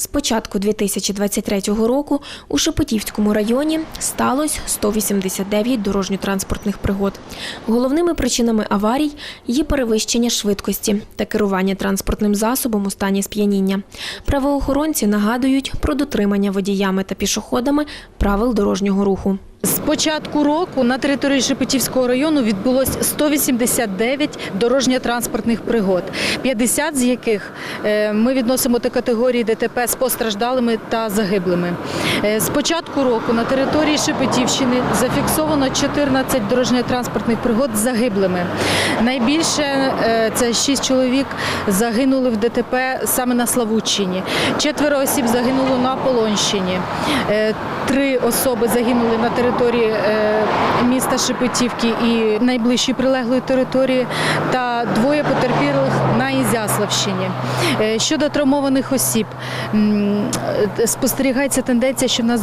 З початку 2023 року у Шепетівському районі сталося 189 дорожньо-транспортних пригод. Головними причинами аварій є перевищення швидкості та керування транспортним засобом у стані сп'яніння. Правоохоронці нагадують про дотримання водіями та пішоходами правил дорожнього руху. Початку року на території Шепетівського району відбулось 189 дорожньо-транспортних пригод, 50 з яких е, ми відносимо до категорії ДТП з постраждалими та загиблими. Е, З початку року на території Шепетівщини зафіксовано 14 дорожньо-транспортних пригод з загиблими. Найбільше е, це 6 чоловік загинули в ДТП саме на Славутчині. Четверо осіб загинуло на Полонщині. Три особи загинули на території е, міста Шепетівки і найближчої прилеглої території, та двоє потерпілих на Ізяславщині. Е, Щодо травмованих осіб, е, спостерігається тенденція, що в нас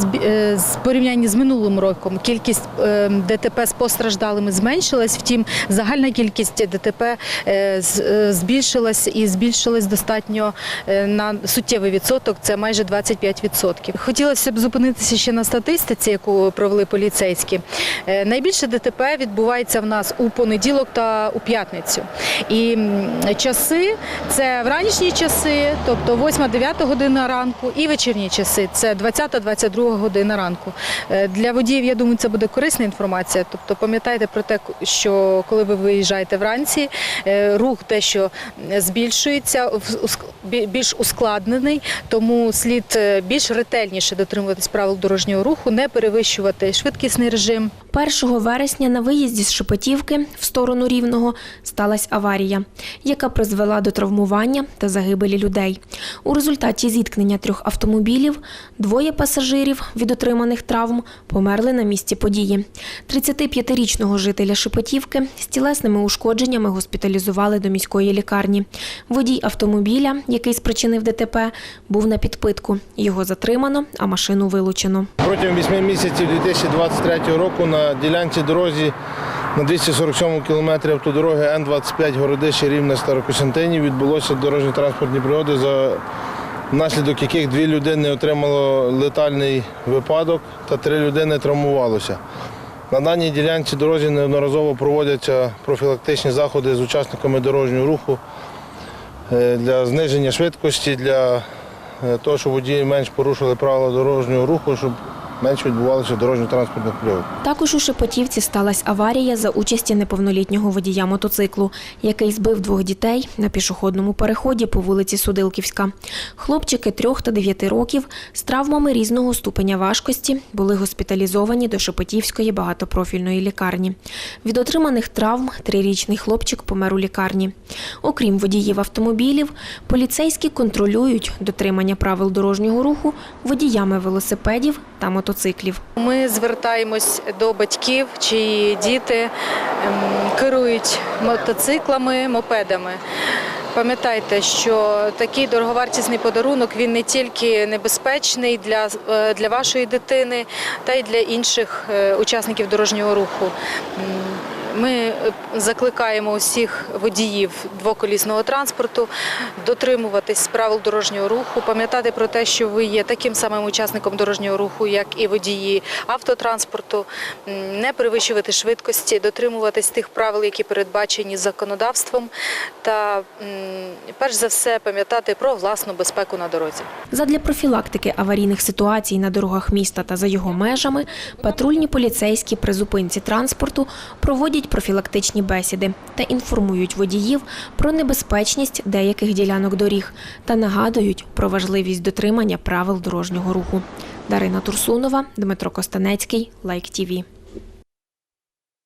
з порівнянні з минулим роком кількість ДТП з постраждалими зменшилась, втім, загальна кількість ДТП збільшилась і збільшилась достатньо на суттєвий відсоток, це майже 25%. Хотілося б зупинитися ще на статистиці, яку провели поліцейські. Е, Найбільше ДТП відбувається в нас у понеділок та у п'ятницю. І часи це вранішні часи, тобто 8-9 година ранку, і вечірні часи це 20-22 година ранку. Е, Для водіїв, я думаю, це буде корисна інформація. Тобто пам'ятайте про те, що коли ви виїжджаєте вранці, е, рух дещо збільшується, більш ускладнений, тому слід більш ретельніше дотримуватись правил дорожнього руху, не перевищувати швидкісний режим. 1 вересня на виїзді з Шепетівки в сторону Рівного сталася аварія, яка призвела до травмування та загибелі людей. У результаті зіткнення трьох автомобілів двоє пасажирів від отриманих травм померли на місці події. 35-річного жителя Шепетівки з тілесними ушкодженнями госпіталізували до міської лікарні. Водій автомобіля, який спричинив ДТП, був на підпитку. Його затримано, а машину вилучено. Протягом 8 місяців 2023 року на ділянці дорозі на 247 кілометрі автодороги Н-25 Городище Рівне Старокостянтинів відбулося дорожньо-транспортні пригоди, за внаслідок яких дві людини отримало летальний випадок та три людини травмувалося. На даній ділянці дорозі неодноразово проводяться профілактичні заходи з учасниками дорожнього руху е, для зниження швидкості, для е, того, щоб водії менш порушили правила дорожнього руху, щоб менше відбувалося дорожньо-транспортних пригод. Також у Шепотівці сталася аварія за участі неповнолітнього водія мотоциклу, який збив двох дітей на пішохідному переході по вулиці Судилківська. Хлопчики трьох та дев'яти років з травмами різного ступеня важкості були госпіталізовані до Шепотівської багатопрофільної лікарні. Від отриманих травм трирічний хлопчик помер у лікарні. Окрім водіїв автомобілів, поліцейські контролюють дотримання правил дорожнього руху водіями велосипедів та мотоциклів. Ми звертаємось до батьків, чиї діти ем, керують мотоциклами, мопедами. Пам'ятайте, що такий дороговартісний подарунок він не тільки небезпечний для, е, для вашої дитини, та й для інших е, учасників дорожнього руху. Ми е, закликаємо усіх водіїв двоколісного транспорту дотримуватись правил дорожнього руху, пам'ятати про те, що ви є таким самим учасником дорожнього руху, як і водії автотранспорту, не перевищувати швидкості, дотримуватись тих правил, які передбачені законодавством, та перш за все пам'ятати про власну безпеку на дорозі. Задля профілактики аварійних ситуацій на дорогах міста та за його межами патрульні поліцейські при зупинці транспорту проводять профілактичні бесіди та інформують водіїв про небезпечність деяких ділянок доріг та нагадують про важливість дотримання правил дорожнього руху. Дарина Турсунова, Дмитро Костанецький, Лайк ТІВІ.